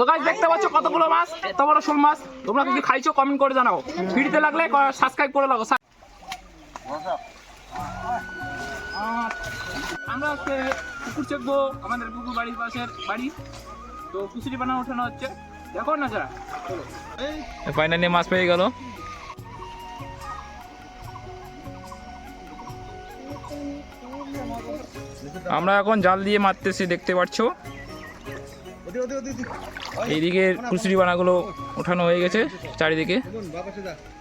তো গাইস দেখতে পাচ্ছ কতগুলো মাছ? এত বড় শোল মাছ। তোমরা যদি খাইছো? কমেন্ট করে জানাও। ভিডিওতে লাগলে সাবস্ক্রাইব করে লাগো আমরা আজকে পুকুর চেকবো আমাদের পুকুর বাড়ির পাশের বাড়ি। তো কুচুরি বানা ওঠানো হচ্ছে। দেখো না যারা। ফাইনালি মাছ পেয়ে গেল। আমরা এখন জাল দিয়ে মারতেছি, দেখতে পাচ্ছ? এইদিকে কুচুরি বানাগুলো ওঠানো হয়ে গেছে চারিদিকে।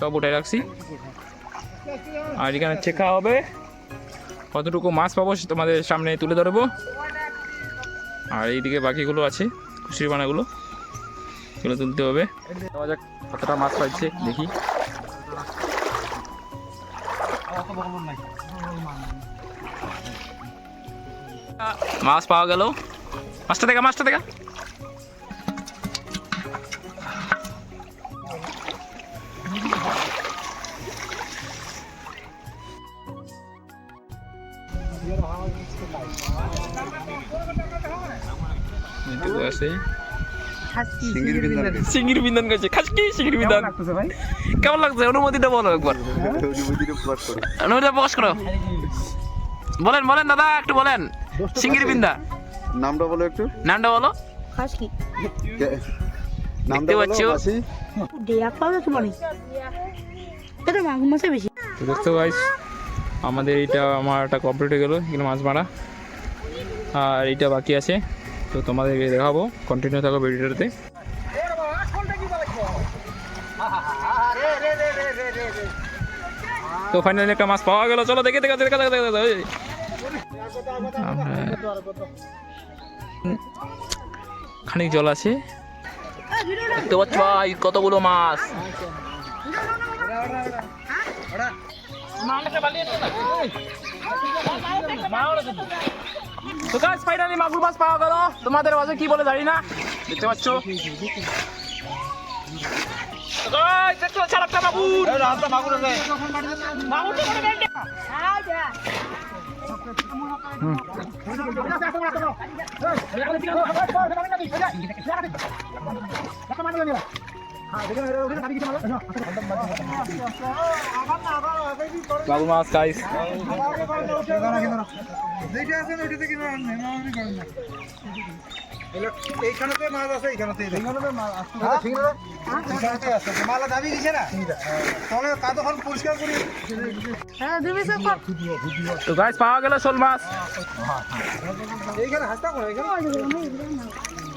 সব উঠে রাখছি। আর এখানে চেখা হবে। কতটুকু মাছ পাবো সে তোমাদের সামনে তুলে ধরবো। আর এইদিকে বাকিগুলো আছে কুচুরি বানাগুলো। এগুলো তুলতে হবে। দেখা যাক কতটা মাছ পাইছে দেখি। মাছ পাওয়া গেল। মাছটা দেখা মাছটা দেখা। এটুকু আছে সিঙ্গির বিন্দান করছে খাসকি সিঙ্গির বিন্দান কেমন লাগছে? অনুমতিটা বলো একবার। অনুমতিটা প্রকাশ করো। বলেন বলেন দাদা একটু বলেন। সিঙ্গির বিন্দা। নামটা বলো একটু। নামটা বলো। খাসকি। নামটা বলো পাচ্ছো? দেয়া পাবে তোমার এটা মাগুর মাছে বেশি। তো গাইস আমাদের এটা আমার একটা কমপ্লিট হয়ে গেলো এখানে মাছ মারা। আর এইটা বাকি আছে। তো তোমাদেরকে দেখাবো। কন্টিনিউ থাকো ভিডিওটাতে। তো ফাইনালি একটা মাছ পাওয়া গেল। চলো দেখে, দেখা দেখা দেখা দেখা খানিক জল আছে। দেখতে পাচ্ছ কতগুলো মাছ। তো গাছ ফাইনালি মাগুর মাছ পাওয়া গেল। তোমাদের মাঝে কি বলে জানি না। দেখতে পাচ্ছ? মাগুর। মাগুর মাছ মাছ আছে এইখানেতে মাছ আছে মালা দাবি দিছে পরিষ্কার করি পাওয়া গেল শোল মাছ।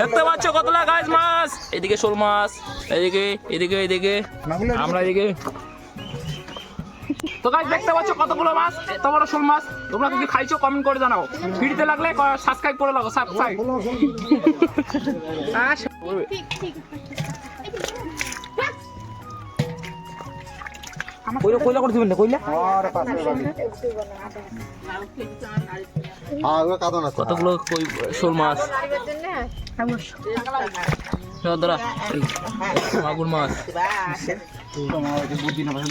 দেখতে পাচ্ছ কতলা গাছ মাছ? এদিকে শোল মাছ এদিকে এদিকে এদিকে। আমরা এদিকে তো গাছ দেখতে পাচ্ছ কতগুলো মাছ? এত বড় শোল মাছ। তোমরা যদি খাইছো? কমেন্ট করে জানাও। ভিডিওতে লাগলে সাবস্ক্রাইব করে লাগো সাবস্ক্রাইব কইলা কইলা করে দিবেন না কইলা? হ্যাঁ কতগুলো কই শোল মাছ? ধরা মাগুর মাছ। বুদ্ধি না ভাষা